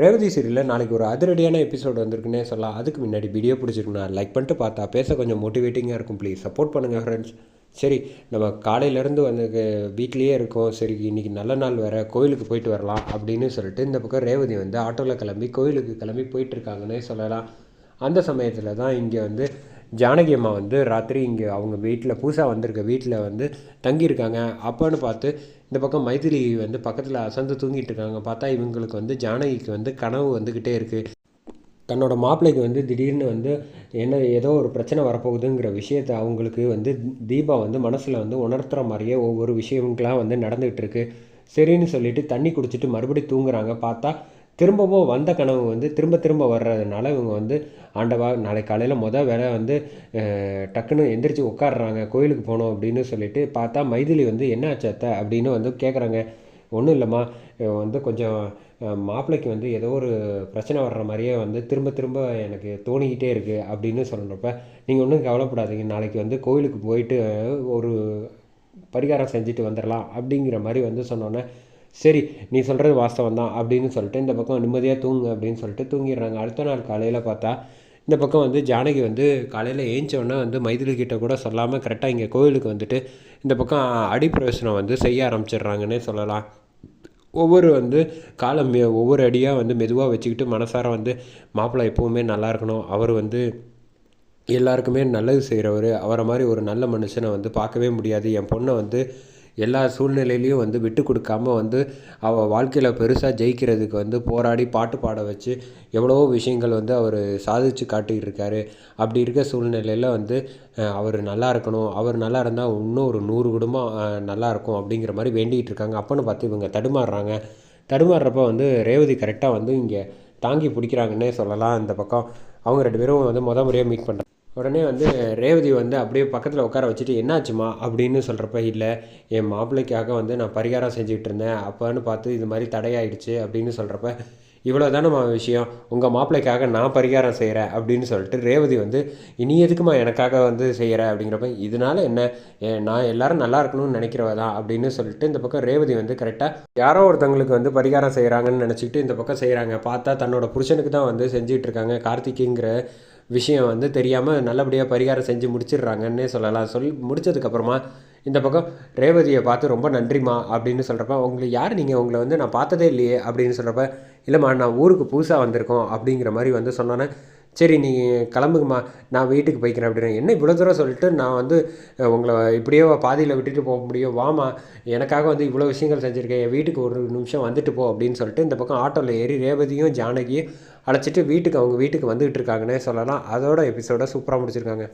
ரேவதி சீரியலில் நாளைக்கு ஒரு அதிரடியான எபிசோடு வந்திருக்குன்னே சொல்லலாம். அதுக்கு முன்னாடி வீடியோ பிடிச்சிருக்குண்ணா லைக் பண்ணிட்டு பார்த்தா பேச கொஞ்சம் மோட்டிவேட்டிங்காக இருக்கும் ப்ளீஸ் சப்போர்ட் பண்ணுங்கள் ஃப்ரெண்ட்ஸ் சரி நம்ம காலையிலேருந்து வந்து வீட்லேயே இருக்கோம். சரி இன்றைக்கி நல்ல நாள் வேறு. கோயிலுக்கு போயிட்டு வரலாம் அப்படின்னு சொல்லிட்டு இந்த பக்கம் ரேவதி வந்து ஆட்டோவில் கிளம்பி கோயிலுக்கு கிளம்பி போயிட்டுருக்காங்கன்னே சொல்லலாம். அந்த சமயத்தில் தான் இங்கே வந்து ஜானகி அம்மா வந்து ராத்திரி இங்கே அவங்க வீட்டில் பூசா வந்திருக்க வீட்டில் வந்து தங்கியிருக்காங்க. அப்போன்னு பார்த்து இந்த பக்கம் மைதிலி வந்து பக்கத்தில் அசந்து தூங்கிட்டு இருக்காங்க. பார்த்தா இவங்களுக்கு வந்து ஜானகிக்கு வந்து கனவு வந்துக்கிட்டே இருக்குது தன்னோட மாப்பிள்ளைக்கு வந்து திடீர்னு வந்து என்ன ஏதோ ஒரு பிரச்சனை வரப்போகுதுங்கிற விஷயத்தை அவங்களுக்கு வந்து தீபா வந்து மனசில் வந்து உணர்த்துற மாதிரியே ஒவ்வொரு விஷயங்களாம் வந்து நடந்துகிட்டு இருக்கு. சரின்னு சொல்லிட்டு தண்ணி குடிச்சிட்டு மறுபடியும் தூங்குறாங்க. பார்த்தா திரும்பவும் வந்த கனவு வந்து திரும்ப திரும்ப வர்றதுனால இவங்க வந்து ஆண்டவா நாளைக்கு காலையில் மொதல் வேலை வந்து டக்குன்னு எந்திரிச்சு உட்காடுறாங்க கோயிலுக்கு போகணும் அப்படின்னு சொல்லிட்டு பார்த்தா மைதிலி வந்து என்ன ஆச்சு அப்படின்னு வந்து கேட்குறாங்க ஒன்றும் இல்லைம்மா. வந்து கொஞ்சம் மாப்பிள்ளைக்கு வந்து ஏதோ ஒரு பிரச்சனை வர்ற மாதிரியே வந்து திரும்ப திரும்ப எனக்கு தோணிக்கிட்டே இருக்குது அப்படின்னு சொல்கிறப்ப நீங்கள் ஒன்றும் கவலைப்படாதீங்க. நாளைக்கு வந்து கோயிலுக்கு போயிட்டு ஒரு பரிகாரம் செஞ்சுட்டு வந்துடலாம் அப்படிங்கிற மாதிரி வந்து சொன்னோன்னே சரி நீ சொல்கிறது வாஸ்தவம் தான் அப்படின்னு சொல்லிட்டு இந்த பக்கம் நிம்மதியாக தூங்கு அப்படின்னு சொல்லிட்டு தூங்கிடுறாங்க. அடுத்த நாள் காலையில் பார்த்தா இந்த பக்கம் வந்து ஜானகி வந்து காலையில் ஏஞ்சோடனே வந்து மைதிலி கிட்ட கூட சொல்லாமல் கரெக்டாக இங்கே கோவிலுக்கு வந்துட்டு இந்த பக்கம் அடிப்பிரவேசனம் வந்து செய்ய ஆரம்பிச்சிடுறாங்கன்னே சொல்லலாம். ஒவ்வொரு வந்து காலம் மெ- ஒவ்வொரு அடியாக வந்து மெதுவாக வச்சுக்கிட்டு மனசார வந்து மாப்பிள்ளை எப்போவுமே நல்லா இருக்கணும். அவர் வந்து எல்லாருக்குமே நல்லது செய்கிறவர் அவரை மாதிரி ஒரு நல்ல மனுஷனை வந்து பார்க்கவே முடியாது. என் பொண்ணை வந்து எல்லா சூழ்நிலையிலையும் வந்து விட்டு கொடுக்காம வந்து அவள் வாழ்க்கையில் பெருசாக ஜெயிக்கிறதுக்கு வந்து போராடி பாட்டு பாட வச்சு எவ்வளவோ விஷயங்கள் வந்து அவர் சாதிச்சு காட்டிட்டு இருக்காரு அப்படி இருக்க சூழ்நிலையில் வந்து அவர் நல்லா இருக்கணும். அவர் நல்லா இருந்தால் இன்னும் ஒரு நூறு குடும்பம் நல்லா இருக்கும் அப்படிங்கிற மாதிரி வேண்டிகிட்டு இருக்காங்க. அப்போன்னு பார்த்து இவங்க தடுமாறுறாங்க. தடுமாறுறப்ப வந்து ரேவதி கரெக்டாக வந்து இங்கே தாங்கி பிடிக்கிறாங்கன்னே சொல்லலாம். இந்த பக்கம் அவங்க ரெண்டு பேரும் வந்து முத முறையாக மீட் பண்ணுறாங்க உடனே வந்து ரேவதி வந்து அப்படியே பக்கத்தில் உட்கார வச்சுட்டு என்னாச்சுமா அப்படின்னு சொல்கிறப்ப இல்லை என் மாப்பிள்ளைக்காக வந்து நான் பரிகாரம் செஞ்சுக்கிட்டு இருந்தேன். அப்போன்னு பார்த்து இது மாதிரி தடையாயிடுச்சு. அப்படின்னு சொல்கிறப்ப இவ்வளோ தானம்மா விஷயம். உங்கள் மாப்பிள்ளைக்காக நான் பரிகாரம் செய்கிறேன் அப்படின்னு சொல்லிட்டு ரேவதி வந்து இனி எதுக்குமா எனக்காக வந்து செய்கிற அப்படிங்கிறப்ப இதனால என்ன? ஏ, நான் எல்லாரும் நல்லா இருக்கணும்னு நினைக்கிறவ தான். அப்படின்னு சொல்லிட்டு இந்த பக்கம் ரேவதி வந்து கரெக்டாக யாரோ ஒருத்தவங்களுக்கு வந்து பரிகாரம் செய்கிறாங்கன்னு நினச்சிக்கிட்டு இந்த பக்கம் செய்கிறாங்க பார்த்தா தன்னோட புருஷனுக்கு தான் வந்து செஞ்சுட்டு இருக்காங்க. கார்த்திக்குங்கிற விஷயம் வந்து தெரியாமல் நல்லபடியாக பரிகாரம் செஞ்சு முடிச்சிடுறாங்கன்னே சொல்லலாம். சொல்லி முடிச்சதுக்கப்புறமா இந்த பக்கம் ரேவதியை பார்த்து ரொம்ப நன்றிம்மா அப்படின்னு சொல்கிறப்ப உங்களுக்கு யார் நீங்கள் உங்களை வந்து நான் பார்த்ததே இல்லையே அப்படின்னு சொல்கிறப்ப இல்லைம்மா நான் ஊருக்கு புதுசாக வந்திருக்கோம் அப்படிங்கிற மாதிரி வந்து சொன்னோன்னே சரி நீ கிளம்புங்கம்மா நான் வீட்டுக்கு போய்க்கிறேன் அப்படின்னு என்ன இவ்வளோ தூரம் சொல்லிட்டு நான் வந்து உங்களை இப்படியே பாதியில் விட்டுட்டு போக முடியும்? வாமா எனக்காக வந்து இவ்வளோ விஷயங்கள் செஞ்சுருக்கேன். என் வீட்டுக்கு ஒரு நிமிஷம் வந்துட்டு போ அப்படின்னு சொல்லிட்டு இந்த பக்கம் ஆட்டோவில் ஏறி ரேவதியும் ஜானகியும் அழைச்சிட்டு வீட்டுக்கு அவங்க வீட்டுக்கு வந்துகிட்டு இருக்காங்கன்னே சொல்லலாம். அதோட எபிசோட சூப்பராக முடிச்சிருக்காங்க.